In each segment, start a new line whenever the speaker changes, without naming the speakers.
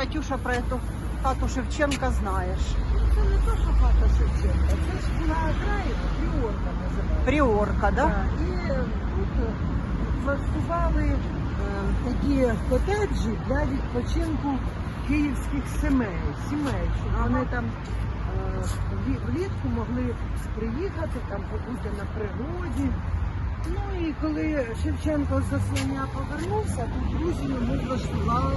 Катюша, про эту хату Шевченка знаєш.
Це не то, що хата Шевченка, це ж була окраїна, Приорка називається.
Приорка, да?
Так, І е, тут влаштували е, такі котеджі для відпочинку київських сімей, сімей, щоб вони там е, влі- влітку могли приїхати, там побути на природі. Ну і коли Шевченко з заслання повернувся, тут друзі йому влаштували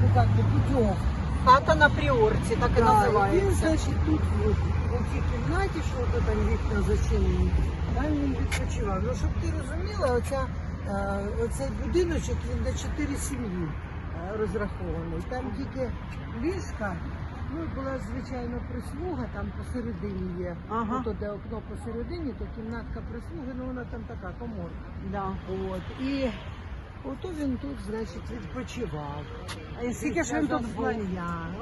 ну як би, путьовку.
Хата на Приорці, так
Да, і він,
називається.
значить, тут от, у цій кімнаті, що то там вікна зачинені, там він відпочивав. Ну, щоб ти розуміла, оця, е, оцей будиночок він на чотири сім'ї е, розрахований. Там тільки ліжка, ну була звичайно прислуга, там посередині є.
Ага.
Ото де окно посередині, то кімнатка прислуги, ну вона там така коморка.
Да.
От. І ото він тут, значить, відпочивав.
А і скільки ж він тут був?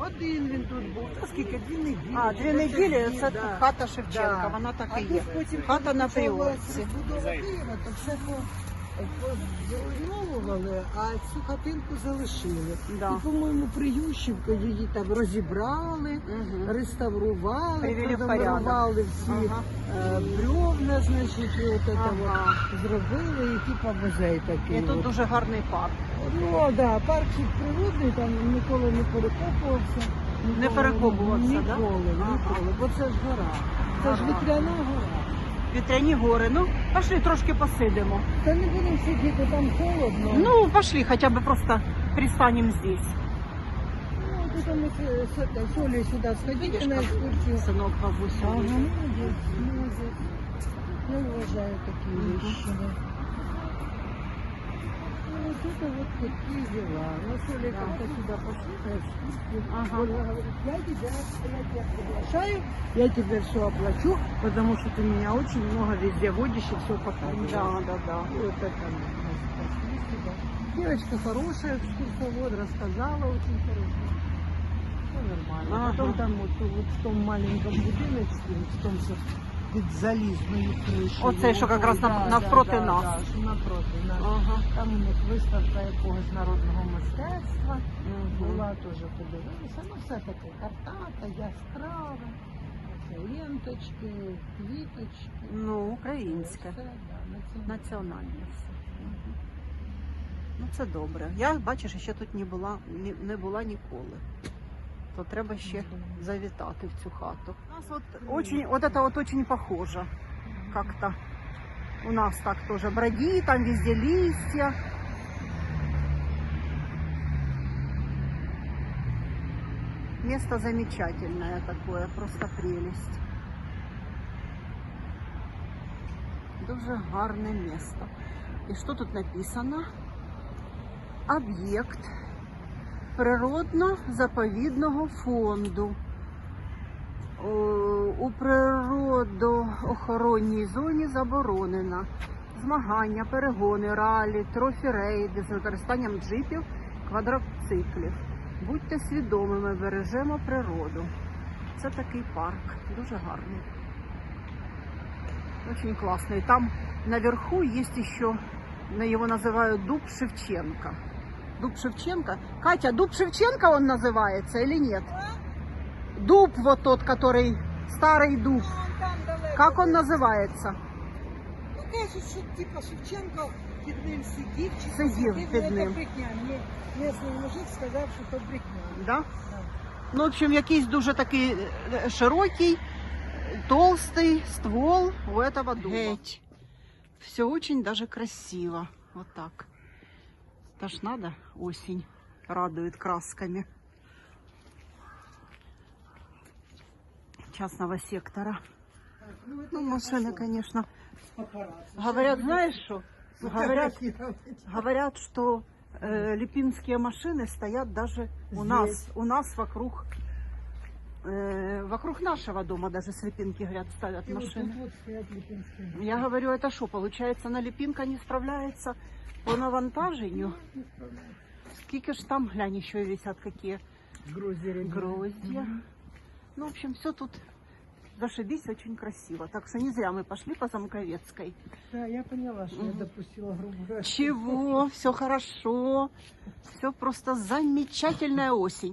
Один він тут був. Та скільки? Дві неділі.
А, дві неділі це
да.
хата Шевченка, вона так і є. Хата на
розбудова Києва, то все по- позруйновували, а цю хатинку залишили.
Да.
І, по-моєму, при Ющенко її там розібрали,
Мгм.
реставрували,
Привели
всі
Ага.
е, бревна, значить, і от
Ага.
зробили, і типа музей такий.
І тут
от.
дуже гарний парк.
Ну да, паркчик природний, там ніколи не перекопувався.
Не
Ніколи,
перекопувався, да?
Ніколи,
Ага.
ніколи, бо це ж гора. Це ж вітряна гора.
Вітряні гори. Ну, пошли трошки посидимо.
Та не будемо сидіти, там холодно.
Ну, пошли, хоча б просто пристанем здесь.
ну тут ми с- с- з Олею сюди сходили на екскурсію.
Синок бабуся.
Ага, молодець, молодець. Я вважаю такі вещи. да Ну, вот это вот такие дела. Ну, с Олей
Да.
как-то сюда пошли на экскурсию.
Ага.
Ольга говорит, я тебя, я тебя приглашаю, я тебе все оплачу, потому что ты меня очень много везде водишь и все показываешь.
Да, да, да.
И вот это мы пошли сюда. Девочка хорошая, экскурсовод, рассказала очень хорошая. Все нормально.
Ага.
Потом там вот, вот в том маленьком будиночке, в том, що під залізною кришею.
Оце, що якраз
Да,
навпроти нас.
Да, що навпроти нас.
Ага.
Там у них виставка якогось народного мистецтва. Була теж подивилася. Ну все таке картата, яскраве. Оце ленточки, квіточки.
Ну, українське.
Все, да, національне.
Національне все. Мгм. Ну, це добре. Я, бачиш, ще тут не була, ні- не була ніколи. То треба ще завітати в цю хату. У нас вот очень, вот это вот очень похоже как-то. У нас так тоже броди, там везде листья. Место замечательное такое, просто прелесть. Дуже гарне місто. І що тут написано? Об'єкт Природно-заповідного фонду. У природоохоронній зоні заборонено змагання, перегони, ралі, трофі-рейди з використанням джипів, квадроциклів. Будьте свідомими, бережемо природу. Це такий парк, дуже гарний. Очень классный. Там наверху еще, на- его называют дуб Шевченко. Дуб Шевченко. Катя, дуб Шевченко он называется или нет? Дуб вот тот, который старый дуб.
Там далеко.
Как он называется?
Ну, кажуть, що типа Шевченко під ним сидів чи
Сидів
посидів,
під
ну,
ним.
Це брехня. Мені місний мужик сказав, що це брехня.
Да?
Да.
Ну, в общем, якийсь дуже такий е, широкий, толстый ствол у этого дуба. Все очень даже красиво. Вот так. Это ж надо, осень радует красками. Частного сектора.
Ну,
Ну, машины, конечно. Говорят, знаешь что? Говорят, говорят, что э, липинские машины стоят даже у нас,
Здесь.
у нас вокруг, вокруг нашего дома даже с липинки, говорят, ставят
И вот
машины.
тут вот стоят.
Я говорю, это что, получается, на липинка не справляется по навантажению?
Справляюсь.
Сколько ж там, глянь, еще висят какие
Гроздья рябины.
гроздья.
Мгм.
Ну, в общем, все тут Зашибись, очень красиво. Так что не зря мы пошли по Замковецкой.
Да, я поняла, что я
Мгм.
допустила ошибку.
Чего? Все хорошо. Все просто замечательная осень.